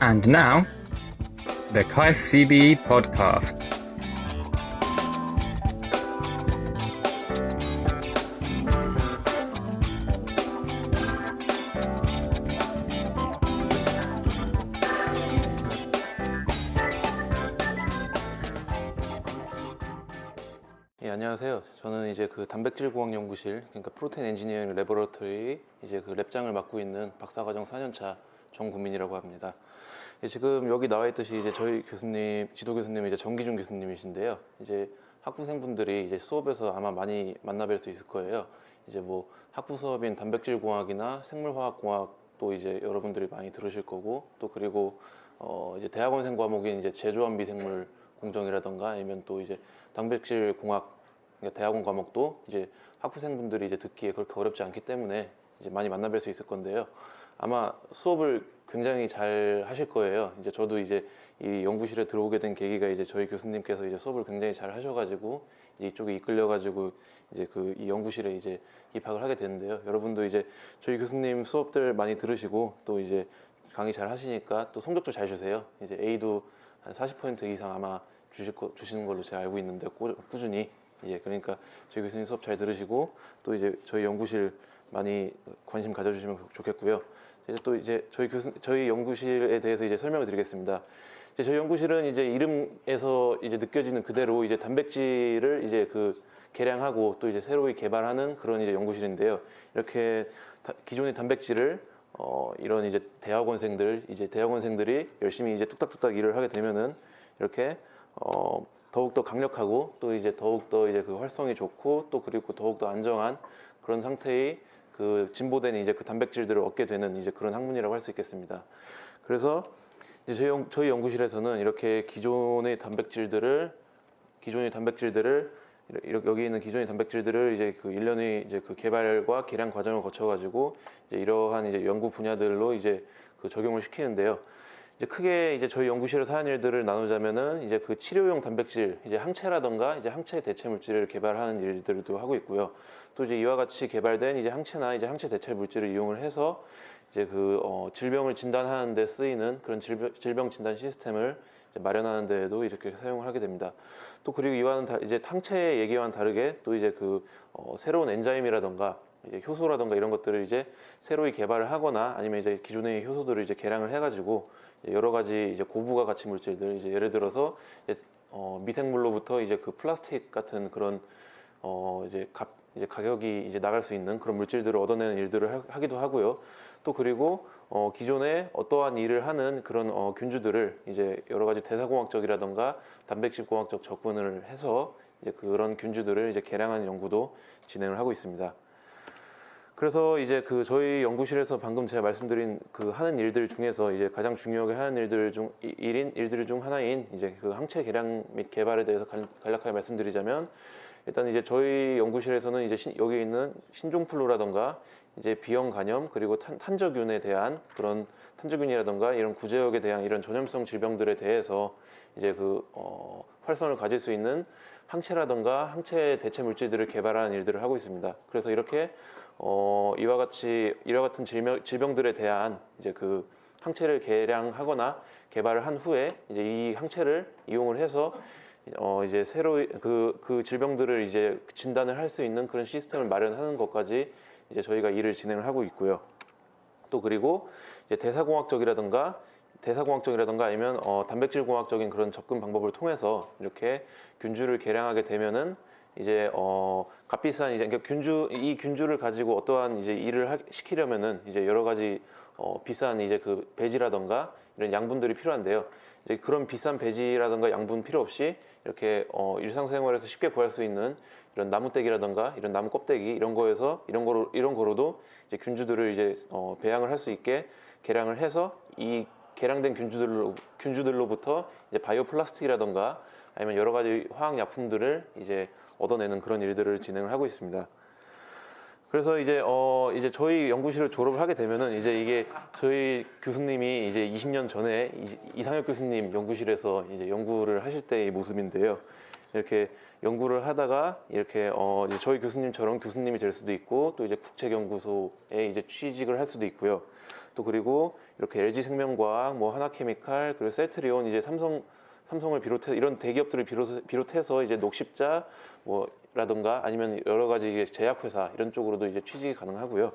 And now, the Kai CBE podcast. 예, 안녕하세요. 저는 이제 그 단백질 공학 연구실, 그러니까 프로테인 엔지니어링 레버러토리 이제 그 랩장을 맡고 있는 박사과정 4년차 정구민이라고 합니다. 예, 지금 여기 나와 있듯이 이제 저희 교수님, 지도 교수님 이제 정기준 교수님이신데요. 이제 학부생분들이 이제 수업에서 아마 많이 만나뵐 수 있을 거예요. 이제 뭐 학부 수업인 단백질 공학이나 생물화학 공학도 이제 여러분들이 많이 들으실 거고 또 그리고 어 이제 대학원생 과목인 이제 제조환 미생물 공정이라던가 아니면 또 이제 단백질 공학 그러니까 대학원 과목도 이제 학부생분들이 이제 듣기에 그렇게 어렵지 않기 때문에 이제 많이 만나뵐 수 있을 건데요. 아마 수업을 굉장히 잘 하실 거예요. 이제 저도 이제 이 연구실에 들어오게 된 계기가 이제 저희 교수님께서 이제 수업을 굉장히 잘 하셔가지고 이제 이쪽에 이끌려가지고 이제 그 이 연구실에 이제 입학을 하게 됐는데요. 여러분도 이제 저희 교수님 수업들 많이 들으시고 또 이제 강의 잘 하시니까 또 성적도 잘 주세요. 이제 A도 한 40% 이상 아마 주실 거, 주시는 걸로 제가 알고 있는데 꾸, 꾸준히 이제 그러니까 저희 교수님 수업 잘 들으시고 또 이제 저희 연구실 많이 관심 가져주시면 좋겠고요. 이제 또 이제 저희 교수 저희 연구실에 대해서 이제 설명을 드리겠습니다. 이제 저희 연구실은 이제 이름에서 이제 느껴지는 그대로 이제 단백질을 이제 그 개량하고 또 이제 새로이 개발하는 그런 이제 연구실인데요. 이렇게 다- 기존의 단백질을 어, 이런 이제 대학원생들 이제 대학원생들이 열심히 이제 뚝딱뚝딱 일을 하게 되면은 이렇게 어, 더욱더 강력하고 또 이제 더욱더 이제 그 활성이 좋고 또 그리고 더욱더 안정한 그런 상태의 그 진보된 이제 그 단백질들을 얻게 되는 이제 그런 학문이라고 할 수 있겠습니다. 그래서 이제 저희, 연구실에서는 이렇게 기존의 단백질들을 기존의 단백질들을 이렇게- 여기 있는 기존의 단백질들을 이제 그 일련의 이제 그 개발과 개량 과정을 거쳐 가지고 이제 이러한 이제 연구 분야들로 이제 그 적용을 시키는데요. 이제 크게 이제 저희 연구실에서 하는 일들을 나누자면은 이제 그 치료용 단백질, 이제 항체라던가 이제 항체 대체 물질을 개발하는 일들도 하고 있고요. 또 이제 이와 같이 개발된 이제 항체나 이제 항체 대체 물질을 이용을 해서 이제 그 어, 질병을 진단하는 데 쓰이는 그런 질병, 질병 진단 시스템을 마련하는 데에도 이렇게 사용을 하게 됩니다. 또 그리고 이와는 다 이제 항체 얘기와는 다르게 또 이제 그 어, 새로운 엔자임이라던가 이제 효소라던가 이런 것들을 이제 새로이 개발을 하거나 아니면 이제 기존의 효소들을 이제 개량을 해가지고 여러 가지 이제 고부가 가치 물질들 이제 예를 들어서 이제 어, 미생물로부터 이제 그 플라스틱 같은 그런 어 이제 값 이제 가격이 이제 나갈 수 있는 그런 물질들을 얻어내는 일들을 하, 하기도 하고요. 또 그리고 어 기존에 어떠한 일을 하는 그런 어 균주들을 이제 여러 가지 대사공학적이라던가 단백질 공학적 접근을 해서 이제 그런 균주들을 이제 개량하는 연구도 진행을 하고 있습니다. 그래서 이제 그 저희 연구실에서 방금 제가 말씀드린 그 하는 일들 중에서 이제 가장 중요하게 하는 일들 중 이- 일인 일들 중 하나인 이제 그 항체 개량 및 개발에 대해서 간, 간략하게 말씀드리자면 일단 이제 저희 연구실에서는 이제 신- 여기 있는 신종플루라던가 이제 비형 간염 그리고 탄, 탄저균에 대한 그런 탄저균이라던가 이런 구제역에 대한 이런 전염성 질병들에 대해서 이제 그 어, 활성을 가질 수 있는 항체라던가 항체 대체 물질들을 개발하는 일들을 하고 있습니다. 그래서 이렇게 어, 이와 같이 이와 같은 질병, 질병들에 대한 이제 그 항체를 개량하거나 개발을 한 후에 이제 이 항체를 이용을 해서 어 이제 새로 그, 그 질병들을 이제 진단을 할 수 있는 그런 시스템을 마련하는 것까지 이제 저희가 일을 진행을 하고 있고요. 또 그리고 이제 대사공학적이라든가 대사공학적이라든가 아니면 어, 단백질 공학적인 그런 접근 방법을 통해서 이렇게 균주를 개량하게 되면은 이제 어 값비싼 이제 그러니까 균주 이 균주를 가지고 어떠한 이제 일을 하, 시키려면은 이제 여러 가지 어 비싼 이제 그 배지라던가 이런 양분들이 필요한데요. 이제 그런 비싼 배지라던가 양분 필요 없이 이렇게 어 일상생활에서 쉽게 구할 수 있는 이런 나무떼기라던가 이런 나무 껍데기 이런 거에서 이런 거로 이런 거로도 이제 균주들을 이제 어 배양을 할 수 있게 개량을 해서 이 개량된 균주들로 균주들로부터 이제 바이오 플라스틱이라던가 아니면 여러 가지 화학 약품들을 이제 얻어내는 그런 일들을 진행을 하고 있습니다. 그래서 이제 어 이제 저희 연구실을 졸업을 하게 되면은 이제 이게 저희 교수님이 이제 20년 전에 이- 이상혁 교수님 연구실에서 이제 연구를 하실 때의 모습인데요. 이렇게 연구를 하다가 이렇게 어 이제 저희 교수님처럼 교수님이 될 수도 있고 또 이제 국책연구소에 이제 취직을 할 수도 있고요. 또 그리고 이렇게 LG 생명과학, 뭐 하나케미칼, 그리고 셀트리온 이제 삼성 삼성을 비롯해 이런 대기업들을 비롯, 비롯해서 이제 녹십자 뭐라던가 아니면 여러 가지 제약회사 이런 쪽으로도 이제 취직이 가능하고요.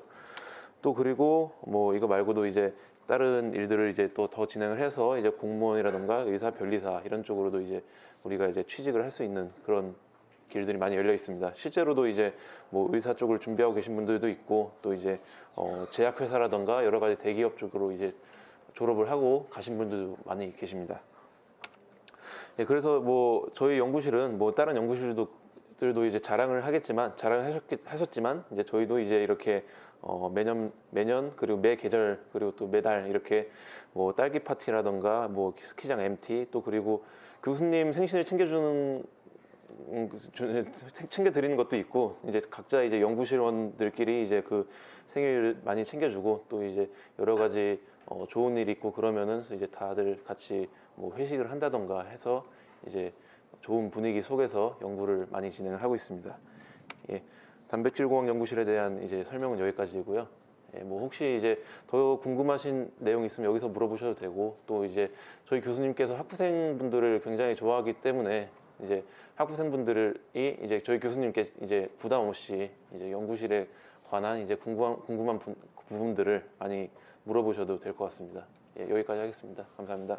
또 그리고 뭐 이거 말고도 이제 다른 일들을 이제 또 더 진행을 해서 이제 공무원이라던가 의사, 변리사 이런 쪽으로도 이제 우리가 이제 취직을 할 수 있는 그런 길들이 많이 열려 있습니다. 실제로도 이제 뭐 의사 쪽을 준비하고 계신 분들도 있고 또 이제 어 제약회사라던가 여러 가지 대기업 쪽으로 이제 졸업을 하고 가신 분들도 많이 계십니다. 예, 그래서 뭐 저희 연구실은 뭐 다른 연구실도 들도 이제 자랑을 하겠지만 자랑을 하셨지만 이제 저희도 이제 이렇게 어, 매년 매년 그리고 매 계절 그리고 또 매달 이렇게 뭐 딸기 파티라던가 뭐 스키장 MT 또 그리고 교수님 생신을 챙겨주는 음, 그 주- 챙겨 드리는 것도 있고 이제 각자 이제 연구실원들끼리 이제 그 생일을 많이 챙겨주고 또 이제 여러 가지 어, 좋은 일 있고 그러면은 이제 다들 같이 뭐 회식을 한다던가 해서 이제 좋은 분위기 속에서 연구를 많이 진행을 하고 있습니다. 예, 단백질 공학 연구실에 대한 이제 설명은 여기까지고요. 예, 뭐 혹시 이제 더 궁금하신 내용 있으면 여기서 물어보셔도 되고 또 이제 저희 교수님께서 학부생분들을 굉장히 좋아하기 때문에 이제 학부생분들이 이제 저희 교수님께 이제 부담 없이 이제 연구실에 관한 이제 궁금한 궁금한 부- 부분들을 많이 물어보셔도 될 것 같습니다. 예, 여기까지 하겠습니다. 감사합니다.